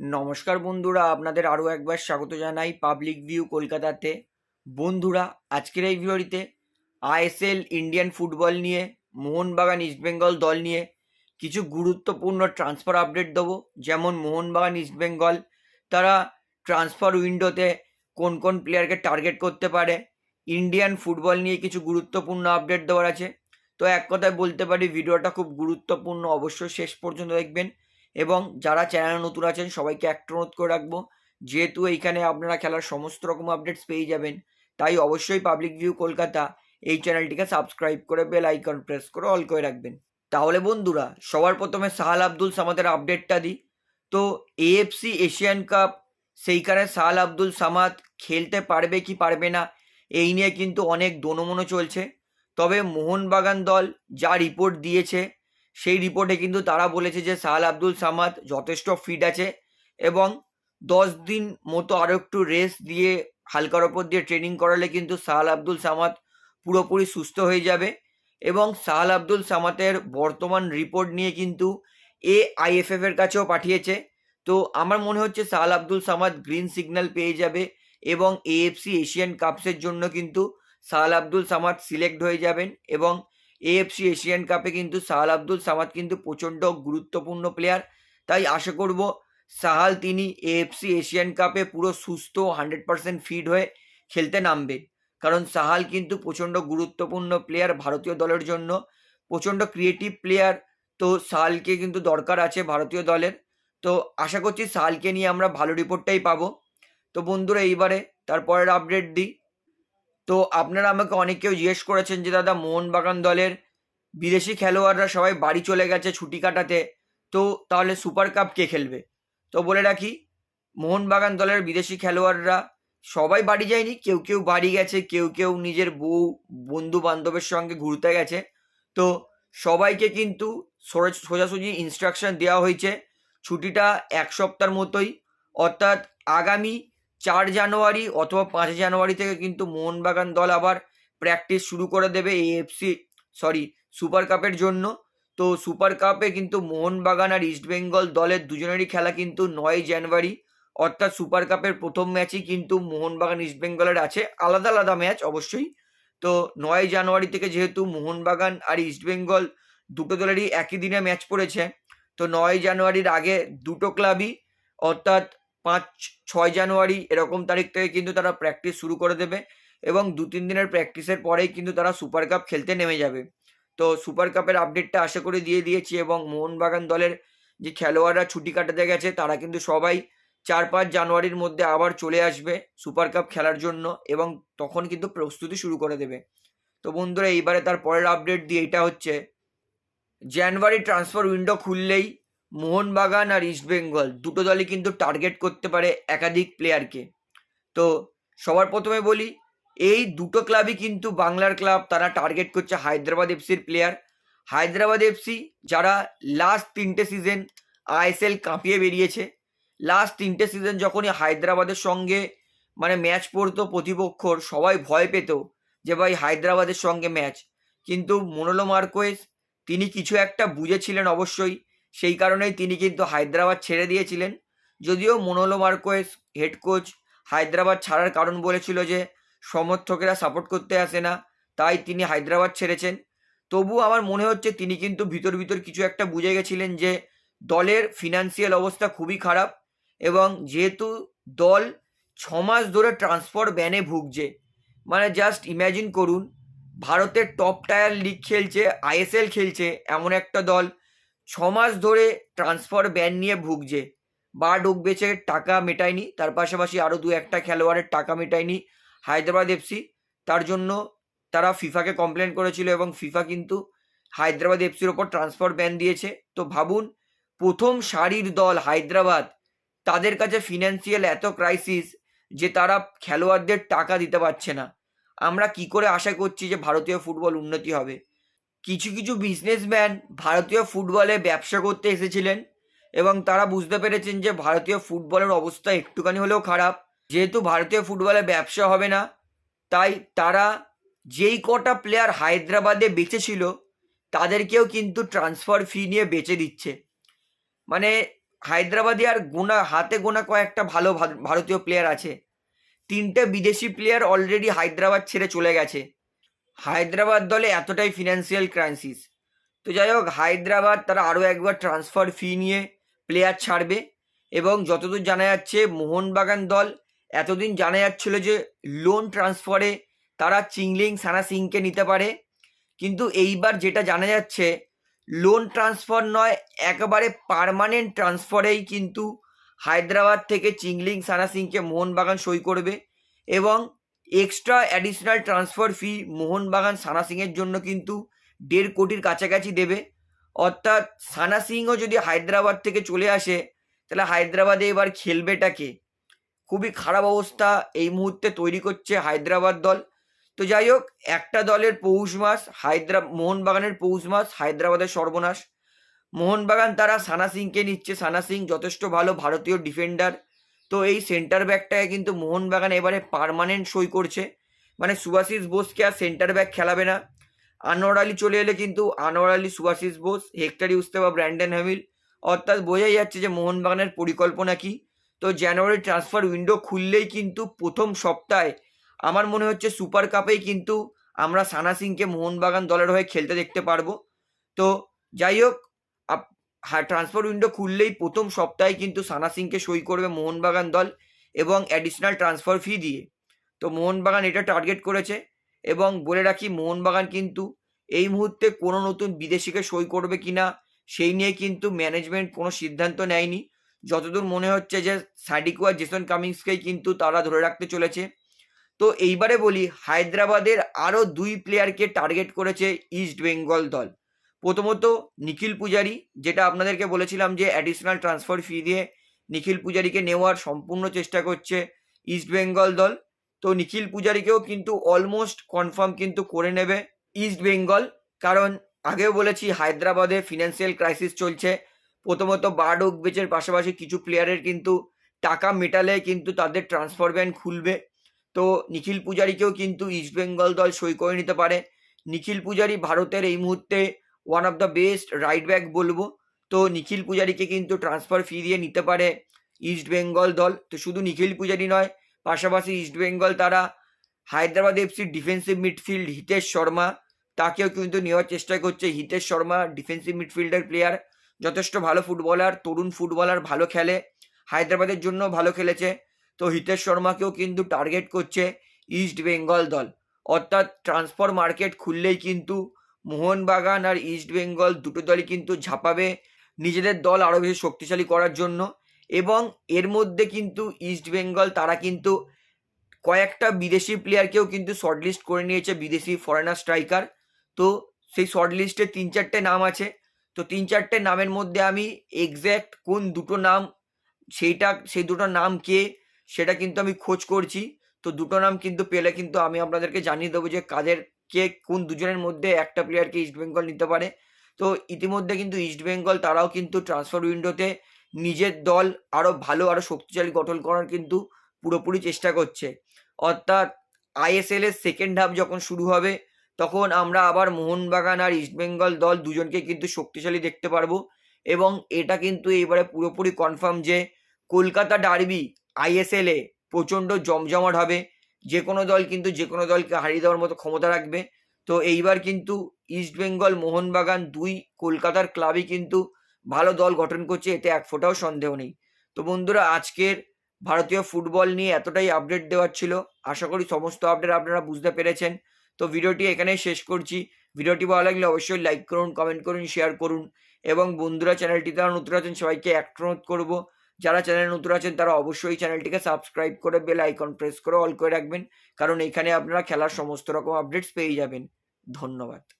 নমস্কার বন্ধুরা, আপনাদের আরও একবার স্বাগত জানাই পাবলিক ভিউ কলকাতাতে। বন্ধুরা, আজকের এই ভিডিওটিতে আইএসএল ইন্ডিয়ান ফুটবল নিয়ে, মোহনবাগান ইস্টবেঙ্গল দল নিয়ে কিছু গুরুত্বপূর্ণ ট্রান্সফার আপডেট দেবো। যেমন মোহনবাগান ইস্টবেঙ্গল তারা ট্রান্সফার উইন্ডোতে কোন কোন প্লেয়ারকে টার্গেট করতে পারে। ইন্ডিয়ান ফুটবল নিয়ে কিছু গুরুত্বপূর্ণ আপডেট দেওয়ার আছে। তো এক কথায় বলতে পারি, ভিডিওটা খুব গুরুত্বপূর্ণ। অবশ্যই শেষ পর্যন্ত দেখবেন। এবং যারা চ্যানেল নতুন আছেন, সবাইকে একটা অনুরোধ করে রাখব, যেহেতু এইখানে আপনারা খেলার সমস্ত রকম আপডেটস পেয়ে যাবেন, তাই অবশ্যই পাবলিক ভিউ কলকাতা এই চ্যানেলটিকে সাবস্ক্রাইব করে বেল আইকন প্রেস করে অল করে রাখবেন। তাহলে বন্ধুরা, সবার প্রথমে সাহাল আব্দুল সামাদের আপডেটটা দিই। তো এএফসি এশিয়ান কাপ সেইখানে সাহাল আব্দুল সামাদ খেলতে পারবে কি পারবে না, এই নিয়ে কিন্তু অনেক দোনমনো চলছে। তবে মোহনবাগান দল যা রিপোর্ট দিয়েছে সেই রিপোর্টে কিন্তু তারা বলেছে যে সাহাল আব্দুল সামাদ যথেষ্ট ফিট আছে এবং দশ দিন মতো আরও একটু রেস্ট দিয়ে হালকার ওপর দিয়ে ট্রেনিং করালে কিন্তু সাহাল আব্দুল সামাদ পুরোপুরি সুস্থ হয়ে যাবে এবং সাহাল আব্দুল সামাতের বর্তমান রিপোর্ট নিয়ে কিন্তু এ আইএফএফ এর কাছেও পাঠিয়েছে। তো আমার মনে হচ্ছে সাহাল আব্দুল সামাদ গ্রিন সিগন্যাল পেয়ে যাবে এবং এএফসি এশিয়ান কাপসের জন্য কিন্তু সাহাল আব্দুল সামাদ সিলেক্ট হয়ে যাবেন এবং এএফসি এশিয়ান কাপে কিন্তু সাহাল আব্দুল সামাদ কিন্তু প্রচণ্ড গুরুত্বপূর্ণ প্লেয়ার তাই আশা করব সাহাল তিনি এএফসি এশিয়ান কাপে পুরো সুস্থ হান্ড্রেড পার্সেন্ট ফিট হয়ে খেলতে নামবে। কারণ সাহাল কিন্তু প্রচণ্ড গুরুত্বপূর্ণ প্লেয়ার ভারতীয় দলের জন্য। প্রচণ্ড ক্রিয়েটিভ প্লেয়ার তো সাহালকে কিন্তু দরকার আছে ভারতীয় দলের। তো আশা করছি সাহালকে নিয়ে আমরা ভালো রিপোর্টটাই পাবো। তো বন্ধুরা এইবারে তারপরের আপডেট দিই। তো আপনারা আমাকে অনেকেও জিজ্ঞেস করেছেন যে, দাদা, মোহনবাগান দলের বিদেশি খেলোয়াড়রা সবাই বাড়ি চলে গেছে ছুটি কাটাতে, তো তাহলে সুপার কাপ কে খেলবে? তো বলে রাখি, মোহনবাগান দলের বিদেশি খেলোয়াড়রা সবাই বাড়ি যায়নি, কেউ কেউ বাড়ি গেছে, কেউ কেউ নিজের বউ বন্ধু বান্ধবের সঙ্গে ঘুরতে গেছে। তো সবাইকে কিন্তু সোজা- সোজাসুজি ইনস্ট্রাকশন দেওয়া হয়েছে, ছুটিটা এক সপ্তাহের মতোই। অর্থাৎ আগামী চার জানুয়ারি অথবা পাঁচ জানুয়ারি থেকে কিন্তু মোহনবাগান দল আবার প্র্যাকটিস শুরু করে দেবে এএফসি সরি সুপার কাপের জন্য। তো সুপার কাপে কিন্তু মোহনবাগান আর ইস্টবেঙ্গল দলের দুজনেরই খেলা কিন্তু নয় জানুয়ারি। অর্থাৎ সুপার কাপের প্রথম ম্যাচই কিন্তু মোহনবাগান ইস্টবেঙ্গলের আছে। আলাদা আলাদা ম্যাচ অবশ্যই। তো নয় জানুয়ারি থেকে যেহেতু মোহনবাগান আর ইস্টবেঙ্গল দুটো দলেরই একই দিনে ম্যাচ পড়েছে, তো নয় জানুয়ারির আগে দুটো ক্লাবই অর্থাৎ পাঁচ, ছয় জানুয়ারি এরকম তারিখ থেকে কিন্তু তারা প্র্যাকটিস শুরু করে দেবে এবং দু, তিন দিনের প্র্যাকটিসের পরেই কিন্তু তারা সুপার কাপ খেলতে নেমে যাবে। তো সুপার কাপের আপডেটটা আশা করে দিয়ে দিয়েছি এবং মোহনবাগান দলের যে খেলোয়াড়রা ছুটি কাটাতে গেছে, তারা কিন্তু সবাই চার, পাঁচ জানুয়ারির মধ্যে আবার চলে আসবে সুপার কাপ খেলার জন্য এবং তখন কিন্তু প্রস্তুতি শুরু করে দেবে। তো বন্ধুরা, এইবারে তার পরের আপডেট দিয়ে এটা হচ্ছে জানুয়ারি ট্রান্সফার উইন্ডো খুললেই মোহনবাগান আর ইস্টবেঙ্গল দুটো দলই কিন্তু টার্গেট করতে পারে একাধিক প্লেয়ারকে তো সবার প্রথমে বলি, এই দুটো ক্লাবই কিন্তু বাংলার ক্লাব তারা টার্গেট করছে হায়দ্রাবাদ এফসির প্লেয়ার হায়দ্রাবাদ এফসি যারা লাস্ট তিনটে সিজন আইএসএল কাঁপিয়ে বেরিয়েছে। লাস্ট তিনটে সিজন যখনই হায়দ্রাবাদের সঙ্গে মানে ম্যাচ পড়তো প্রতিপক্ষর, সবাই ভয় পেত যে ভাই হায়দ্রাবাদের সঙ্গে ম্যাচ কিন্তু মনোলো মার্কোয়েস তিনি কিছু একটা বুঝেছিলেন অবশ্যই। সেই কারণেই তিনি কিন্তু হায়দ্রাবাদ ছেড়ে দিয়েছিলেন। যদিও Manolo Marquez head coach Hyderabad ছাড়ার কারণ বলেছিল যে, সমর্থকেরা সাপোর্ট করতে আসে না, তাই তিনি হায়দ্রাবাদ ছেড়েছেন। তবু আমার মনে হচ্ছে তিনি কিন্তু ভিতর ভিতর কিছু একটা বুঝে গেছিলেন যে, দলের ফিনান্সিয়াল অবস্থা খুবই খারাপ এবং যেহেতু দল ছমাস ধরে ট্রান্সফার ব্যানে ভুগছে মানে জাস্ট ইম্যাজিন করুন, ভারতের টপ টায়ার লিগ খেলছে আইএসএল খেলছে এমন একটা দল ছ মাস ধরে ট্রান্সফার ব্যান নিয়ে ভুগছে। বা ডুক বেচে টাকা মেটায়নি, তার পাশাপাশি আরও দু একটা খেলোয়াড়ের টাকা মেটায়নি হায়দ্রাবাদ এফসি তার জন্য তারা ফিফাকে কমপ্লেন করেছিল এবং ফিফা কিন্তু হায়দ্রাবাদ এফসির ওপর ট্রান্সফার ব্যান দিয়েছে। তো ভাবুন, প্রথম সারির দল হায়দ্রাবাদ, তাদের কাছে ফিনান্সিয়াল এত ক্রাইসিস যে তারা খেলোয়াড়দের টাকা দিতে পারছে না। আমরা কি করে আশা করছি যে ভারতীয় ফুটবল উন্নতি হবে? কিছু কিছু বিজনেসম্যান ভারতীয় ফুটবলে ব্যবসা করতে এসেছিলেন এবং তারা বুঝতে পেরেছেন যে ভারতীয় ফুটবলের অবস্থা একটুখানি হলেও খারাপ। যেহেতু ভারতীয় ফুটবলে ব্যবসা হবে না, তাই তারা যেই কটা প্লেয়ার হায়দ্রাবাদে বেঁচেছিল, তাদেরকেও কিন্তু ট্রান্সফার ফি নিয়ে বেচে দিচ্ছে। মানে হায়দ্রাবাদে আর গোনা, হাতে গোনা কয়েকটা ভালো ভারতীয় প্লেয়ার আছে। তিনটে বিদেশি প্লেয়ার অলরেডি হায়দ্রাবাদ ছেড়ে চলে গেছে। হায়দ্রাবাদ দলে এতটাই ফিনান্সিয়াল ক্রাইসিস তো যাই হোক হায়দ্রাবাদ তারা আরও একবার ট্রান্সফার ফি নিয়ে প্লেয়ার ছাড়বে এবং যতদূর জানা যাচ্ছে, মোহনবাগান দল এতদিন জানা যাচ্ছিল যে লোন ট্রান্সফারে তারা চিংলিং সানা সিংকে নিতে পারে। কিন্তু এইবার যেটা জানা যাচ্ছে লোন ট্রান্সফার নয়, একেবারে পার্মানেন্ট ট্রান্সফারেই কিন্তু হায়দ্রাবাদ থেকে চিংলিং সানা সিংকে মোহনবাগান সই করবে এবং extra additional transfer fee Mohun Bagan Sana সিংয়ের জন্য কিন্তু দেড় কোটির কাছাকাছি দেবে। অর্থাৎ সানা সিংও যদি হায়দ্রাবাদ থেকে চলে আসে, তাহলে হায়দ্রাবাদে এবার খেলবেটাকে খুবই খারাপ অবস্থা এই মুহূর্তে তৈরি করছে হায়দ্রাবাদ দল। তো যাই হোক, একটা দলের পৌষ মাস, হায়দ্রা, মোহনবাগানের পৌষ মাস, হায়দ্রাবাদের সর্বনাশ। মোহনবাগান তারা সানা সিংকে নিচ্ছে। সানা সিং যথেষ্ট ভালো ভারতীয় ডিফেন্ডার তো এই সেন্টার ব্যাকটাকে কিন্তু মোহনবাগান এবারে পার্মানেন্ট সই করছে। মানে সুভাশিস বোসকে আর সেন্টার ব্যাক খেলাবে না। আনোয়ার আলী চলে এলে কিন্তু আনোয়ার আলী সুভাশিস বোস, হেক্টর ইউস্তে বা ব্র্যান্ডন হ্যামিল অর্থাৎ বোঝাই যাচ্ছে যে মোহনবাগানের পরিকল্পনা কি। তো জানুয়ারি ট্রান্সফার উইন্ডো খুললেই কিন্তু প্রথম সপ্তাহে আমার মনে হচ্ছে সুপার কাপেই কিন্তু আমরা সানা সিংকে মোহনবাগান দলের হয়ে খেলতে দেখতে পারব। তো যাই হোক ট্রান্সফার উইন্ডো খুললেই প্রথম সপ্তাহে কিন্তু সানা সিংকে সই করবে মোহনবাগান দল এবং অ্যাডিশনাল ট্রান্সফার ফি দিয়ে। তো মোহনবাগান এটা টার্গেট করেছে এবং বলে রাখি, মোহনবাগান কিন্তু এই মুহূর্তে কোনো নতুন বিদেশিকে সই করবে কিনা সেই নিয়ে কিন্তু ম্যানেজমেন্ট কোনো সিদ্ধান্ত নেয়নি। যতদূর মনে হচ্ছে যে সাডিকো আর জেসন কামিংসকেই কিন্তু তারা ধরে রাখতে চলেছে। তো এইবারে বলি, হায়দ্রাবাদের আরও দুই প্লেয়ারকে টার্গেট করেছে ইস্ট বেঙ্গল দল। প্রথমত নিখিল পূজারি, যেটা আপনাদেরকে বলেছিলাম যে অ্যাডিশনাল ট্রান্সফার ফি দিয়ে নিখিল পূজারিকে নেওয়ার সম্পূর্ণ চেষ্টা করছে ইস্ট বেঙ্গল দল। তো নিখিল পূজারিকেও কিন্তু অলমোস্ট কনফার্ম কিন্তু করে নেবে ইস্ট বেঙ্গল কারণ আগেও বলেছি, হায়দ্রাবাদে ফিনান্সিয়াল ক্রাইসিস চলছে। প্রথমত বার্ডোক বেচের পাশাপাশি কিছু প্লেয়ারের কিন্তু টাকা মেটালে কিন্তু তাদের ট্রান্সফার ব্যান খুলবে। তো নিখিল পূজারিকেও কিন্তু ইস্ট বেঙ্গল দল সই করে নিতে পারে। নিখিল পূজারি ভারতের এই মুহূর্তে one of the best right back বলব। তো নিখিল পূজারিকে কিন্তু ট্রান্সফার ফি দিয়ে নিতে পারে ইস্ট বেঙ্গল দল। তো শুধু নিখিল পূজারি নয়, পাশাপাশি ইস্ট বেঙ্গল তারা হায়দ্রাবাদ এফসির ডিফেন্সিভ মিডফিল্ড হিতেশ শর্মা, তাকেও কিন্তু নেওয়ার চেষ্টা করছে Hitesh Sharma defensive midfielder player যথেষ্ট ভালো ফুটবলার তরুণ ফুটবলার ভালো খেলে, হায়দ্রাবাদের জন্য ভালো খেলেছে। তো হিতেশ শর্মাকেও কিন্তু টার্গেট করছে ইস্ট বেঙ্গল দল। অর্থাৎ ট্রান্সফার মার্কেট খুললেই কিন্তু মোহনবাগান আর ইস্ট বেঙ্গল দুটো দলই কিন্তু ঝাঁপাবে নিজেদের দল আরও বেশি শক্তিশালী করার জন্য। এবং এর মধ্যে কিন্তু ইস্ট বেঙ্গল তারা কিন্তু কয়েকটা বিদেশি প্লেয়ারকেও কিন্তু শর্টলিস্ট করে নিয়েছে, বিদেশি ফরেনার স্ট্রাইকার তো সেই শর্টলিস্টে তিন চারটে নাম আছে। তো তিন চারটে নামের মধ্যে আমি এক্স্যাক্ট কোন দুটো নাম, সেইটা, সেই দুটো নাম কে, সেটা কিন্তু আমি খোঁজ করছি। তো দুটো নাম কিন্তু পেলে কিন্তু আমি আপনাদেরকে জানিয়ে দেবো যে কাদের কে কোন দুজনের মধ্যে একটা প্লেয়ারকে ইস্ট বেঙ্গল নিতে পারে। তো ইতিমধ্যে কিন্তু ইস্ট বেঙ্গল তারাও কিন্তু ট্রান্সফার উইন্ডোতে নিজের দল আরও ভালো আরও শক্তিশালী গঠন করার কিন্তু পুরোপুরি চেষ্টা করছে। অর্থাৎ আইএসএল এর সেকেন্ড হাফ যখন শুরু হবে, তখন আমরা আবার মোহনবাগান আর ইস্টবেঙ্গল দল দুজনকে কিন্তু শক্তিশালী দেখতে পারব এবং এটা কিন্তু এবারে পুরোপুরি কনফার্ম যে কলকাতা ডার্বি আইএসএল এ প্রচণ্ড জমজমাট হবে। যে কোনো দল কিন্তু যে কোনো দলকে হারিয়ে দেওয়ার মতো ক্ষমতা রাখবে। তো এইবার কিন্তু ইস্টবেঙ্গল মোহনবাগান দুই কলকাতার ক্লাবই কিন্তু ভালো দল গঠন করছে, এতে এক ফোঁটাও সন্দেহ নেই। তো বন্ধুরা, আজকের ভারতীয় ফুটবল নিয়ে এতটাই আপডেট দেওয়ার ছিল। আশা করি সমস্ত আপডেট আপনারা বুঝতে পেরেছেন। তো ভিডিওটি এখানেই শেষ করছি। ভিডিওটি ভালো লাগলে অবশ্যই লাইক করুন কমেন্ট করুন শেয়ার করুন। এবং বন্ধুরা চ্যানেলটি যারা নতুন আছেন, সবাইকে এক অনুরোধ করব যারা চ্যানেল নতুন আছেন, তারা অবশ্যই চ্যানেলটিকে সাবস্ক্রাইব করে বেল আইকন প্রেস করে অল করে রাখবেন। কারণ এখানে আপনারা খেলার সমস্ত রকম আপডেটস পেয়ে যাবেন। ধন্যবাদ।